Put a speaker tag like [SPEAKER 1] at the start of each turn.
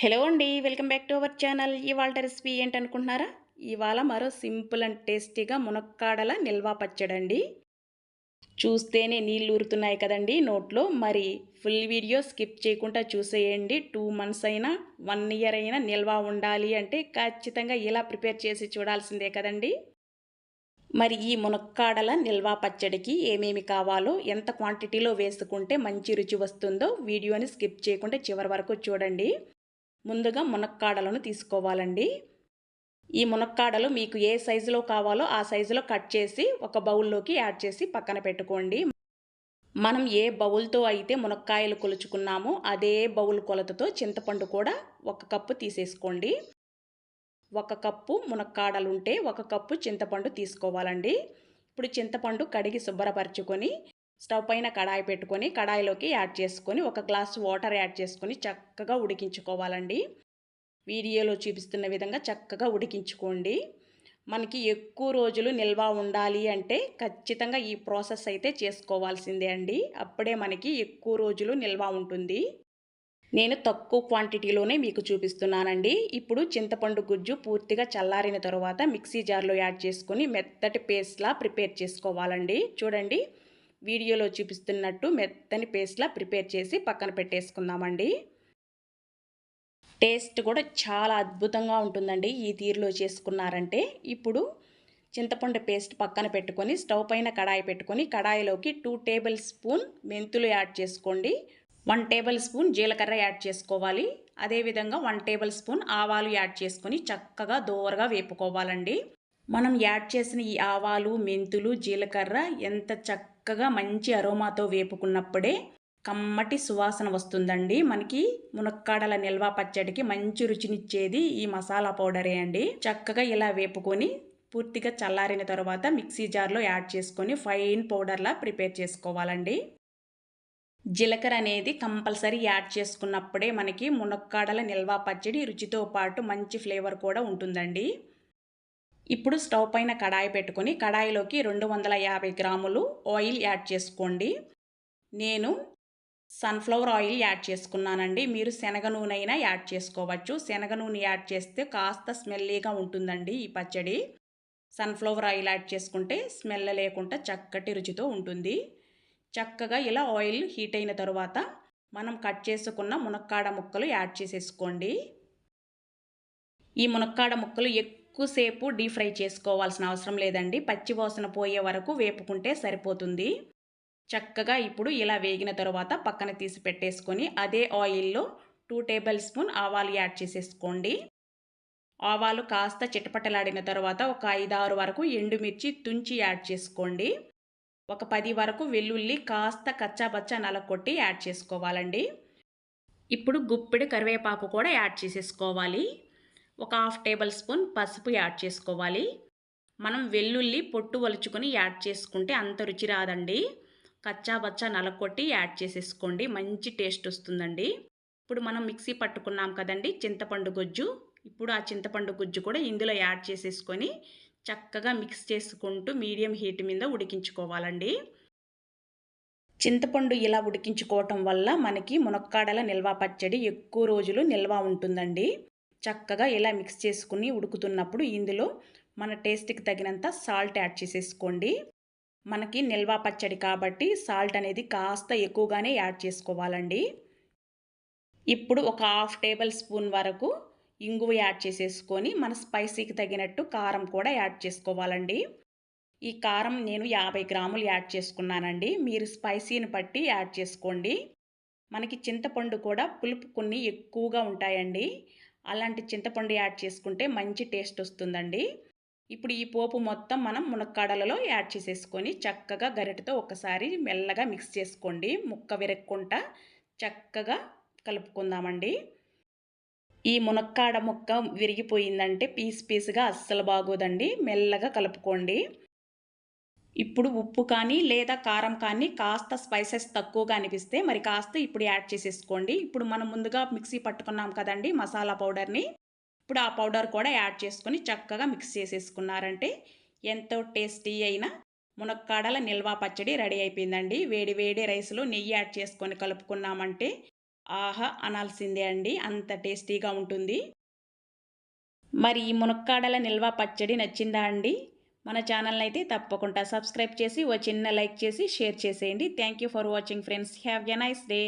[SPEAKER 1] Hello అండి welcome back to our channel. ఇవాళ recipe ఏంటనుకుంటున్నారా? ఇవాళ మరో సింపుల్ అండ్ టేస్టీగా మునక్కాడల నిల్వ పచ్చడండి. చూస్తేనే నీళ్ళు ఊరుతున్నాయి కదండి నోట్లో. మరి ఫుల్ వీడియో స్కిప్ చేయకుండా చూసేయండి. టూ మంత్స్ అయినా వన్ ఇయర్ అయినా నిల్వ ఉండాలి అంటే ఖచ్చితంగా ఇలా ప్రిపేర్ చేసి చూడాల్సిందే కదండి. మరి ఈ మునక్కాడల నిల్వ పచ్చడికి ఏమేమి కావాలో ఎంత క్వాంటిటీలో వేసుకుంటే మంచి రుచి వస్తుందో వీడియోని స్కిప్ చేయకుండా చివరి వరకు చూడండి. ముందుగా మునక్కాడలను తీసుకోవాలండి. ఈ మునక్కాడలు మీకు ఏ సైజులో కావాలో ఆ సైజులో కట్ చేసి ఒక బౌల్లోకి యాడ్ చేసి పక్కన పెట్టుకోండి. మనం ఏ బౌల్తో అయితే మునక్కాయలు కొలుచుకున్నామో అదే బౌల్ కొలతతో చింతపండు కూడా ఒక కప్పు తీసేసుకోండి. ఒక కప్పు మునక్కాడలుంటే ఒక కప్పు చింతపండు తీసుకోవాలండి. ఇప్పుడు చింతపండు కడిగి శుభ్రపరచుకొని స్టవ్ పైన కడాయి పెట్టుకొని కడాయిలోకి యాడ్ చేసుకొని ఒక గ్లాస్ వాటర్ యాడ్ చేసుకొని చక్కగా ఉడికించుకోవాలండి. వీడియోలో చూపిస్తున్న విధంగా చక్కగా ఉడికించుకోండి. మనకి ఎక్కువ రోజులు నిల్వ ఉండాలి అంటే ఖచ్చితంగా ఈ ప్రాసెస్ అయితే చేసుకోవాల్సిందే అండి. అప్పుడే మనకి ఎక్కువ రోజులు నిల్వ ఉంటుంది. నేను తక్కువ క్వాంటిటీలోనే మీకు చూపిస్తున్నానండి. ఇప్పుడు చింతపండు గుజ్జు పూర్తిగా చల్లారిన తర్వాత మిక్సీ జార్లో యాడ్ చేసుకొని మెత్తటి పేస్ట్లా ప్రిపేర్ చేసుకోవాలండి. చూడండి. వీడియోలో చూపిస్తున్నట్టు మెత్తని పేస్ట్లా ప్రిపేర్ చేసి పక్కన పెట్టేసుకుందామండి. టేస్ట్ కూడా చాలా అద్భుతంగా ఉంటుందండి ఈ తీరులో చేసుకున్నారంటే. ఇప్పుడు చింతపండు పేస్ట్ పక్కన పెట్టుకొని స్టవ్ పైన కడాయి పెట్టుకొని కడాయిలోకి టూ టేబుల్ స్పూన్ మెంతులు యాడ్ చేసుకోండి. వన్ టేబుల్ స్పూన్ జీలకర్ర యాడ్ చేసుకోవాలి. అదేవిధంగా వన్ టేబుల్ స్పూన్ ఆవాలు యాడ్ చేసుకొని చక్కగా దోరగా వేపుకోవాలండి. మనం యాడ్ చేసిన ఈ ఆవాలు మెంతులు జీలకర్ర ఎంత చక్క చక్కగా మంచి అరోమాతో వేపుకున్నప్పుడే కమ్మటి సువాసన వస్తుందండి. మనకి మునక్కాడల నిల్వ పచ్చడికి మంచి రుచినిచ్చేది ఈ మసాలా పౌడరే అండి. చక్కగా ఇలా వేపుకొని పూర్తిగా చల్లారిన తర్వాత మిక్సీ జార్లో యాడ్ చేసుకొని ఫైన్ పౌడర్లా ప్రిపేర్ చేసుకోవాలండి. జీలకర్ర అనేది కంపల్సరీ యాడ్ చేసుకున్నప్పుడే మనకి మునక్కాడల నిల్వ పచ్చడి రుచితో పాటు మంచి ఫ్లేవర్ కూడా ఉంటుందండి. ఇప్పుడు స్టవ్ పైన కడాయి పెట్టుకొని కడాయిలోకి రెండు వందల యాభై గ్రాములు ఆయిల్ యాడ్ చేసుకోండి. నేను సన్ఫ్లవర్ ఆయిల్ యాడ్ చేసుకున్నానండి. మీరు శనగ నూనె అయినా యాడ్ చేసుకోవచ్చు. శనగ నూనె యాడ్ చేస్తే కాస్త స్మెల్లీగా ఉంటుందండి ఈ పచ్చడి. సన్ఫ్లవర్ ఆయిల్ యాడ్ చేసుకుంటే స్మెల్ లేకుండా చక్కటి రుచితో ఉంటుంది. చక్కగా ఇలా ఆయిల్ హీట్ అయిన తర్వాత మనం కట్ చేసుకున్న మునక్కాడ ముక్కలు యాడ్ చేసేసుకోండి. ఈ మునక్కాడ ముక్కలు ఎక్కువసేపు డీప్ ఫ్రై చేసుకోవాల్సిన అవసరం లేదండి. పచ్చి వాసన పోయే వరకు వేపుకుంటే సరిపోతుంది. చక్కగా ఇప్పుడు ఇలా వేగిన తర్వాత పక్కన తీసి పెట్టేసుకొని అదే ఆయిల్లో టూ టేబుల్ స్పూన్ ఆవాలు యాడ్ చేసేసుకోండి. ఆవాలు కాస్త చిటపటలాడిన తర్వాత ఒక ఐదారు వరకు ఎండుమిర్చి తుంచి యాడ్ చేసుకోండి. ఒక పది వరకు వెల్లుల్లి కాస్త కచ్చాబచ్చా నలకొట్టి యాడ్ చేసుకోవాలండి. ఇప్పుడు గుప్పిడి కరివేపాకు కూడా యాడ్ చేసేసుకోవాలి. ఒక హాఫ్ టేబుల్ స్పూన్ పసుపు యాడ్ చేసుకోవాలి. మనం వెల్లుల్లి పొట్టు వలుచుకొని యాడ్ చేసుకుంటే అంత రుచి రాదండి. కచ్చా బచ్చా నలకొట్టి యాడ్ చేసేసుకోండి. మంచి టేస్ట్ వస్తుందండి. ఇప్పుడు మనం మిక్సీ పట్టుకున్నాం కదండి చింతపండు గుజ్జు. ఇప్పుడు ఆ చింతపండు గుజ్జు కూడా ఇందులో యాడ్ చేసేసుకొని చక్కగా మిక్స్ చేసుకుంటూ మీడియం హీట్ మీద ఉడికించుకోవాలండి. చింతపండు ఇలా ఉడికించుకోవటం వల్ల మనకి మునక్కాడల నిల్వ పచ్చడి ఎక్కువ రోజులు నిల్వ ఉంటుందండి. చక్కగా ఇలా మిక్స్ చేసుకుని ఉడుకుతున్నప్పుడు ఇందులో మన టేస్ట్కి తగినంత సాల్ట్ యాడ్ చేసేసుకోండి. మనకి నిల్వ పచ్చడి కాబట్టి సాల్ట్ అనేది కాస్త ఎక్కువగానే యాడ్ చేసుకోవాలండి. ఇప్పుడు ఒక హాఫ్ టేబుల్ స్పూన్ వరకు ఇంగువ యాడ్ చేసేసుకొని మన స్పైసీకి తగినట్టు కారం కూడా యాడ్ చేసుకోవాలండి. ఈ కారం నేను యాభై గ్రాములు యాడ్ చేసుకున్నానండి. మీరు స్పైసీని బట్టి యాడ్ చేసుకోండి. మనకి చింతపండు కూడా పులుపు కొన్ని ఎక్కువగా ఉంటాయండి. అలాంటి చింతపండు యాడ్ చేసుకుంటే మంచి టేస్ట్ వస్తుందండి. ఇప్పుడు ఈ పోపు మొత్తం మనం మునక్కాడలలో యాడ్ చేసేసుకొని చక్కగా గరిటతో ఒకసారి మెల్లగా మిక్స్ చేసుకోండి. ముక్క విరక్కుంటా చక్కగా కలుపుకుందామండి. ఈ మునక్కాడ ముక్క విరిగిపోయిందంటే పీస్ పీస్గా అస్సలు బాగోదండి. మెల్లగా కలుపుకోండి. ఇప్పుడు ఉప్పు కానీ లేదా కారం కానీ కాస్త స్పైసెస్ తక్కువగా అనిపిస్తే మరి కాస్త ఇప్పుడు యాడ్ చేసేసుకోండి. ఇప్పుడు మనం ముందుగా మిక్సీ పట్టుకున్నాం కదండి మసాలా పౌడర్ని. ఇప్పుడు ఆ పౌడర్ కూడా యాడ్ చేసుకొని చక్కగా మిక్స్ చేసేసుకున్నారంటే ఎంతో టేస్టీ అయిన మునక్కాడల నిల్వ పచ్చడి రెడీ అయిపోయిందండి. వేడి వేడి రైస్లో నెయ్యి యాడ్ చేసుకొని కలుపుకున్నామంటే ఆహా అనాల్సిందే అండి. అంత టేస్టీగా ఉంటుంది. మరి ఈ మునక్కాడల నిల్వ పచ్చడి నచ్చిందా అండి? మన ఛానల్ని అయితే తప్పకుండా సబ్స్క్రైబ్ చేసి ఓ చిన్న లైక్ చేసి షేర్ చేసేయండి. Thank you for watching friends have a nice day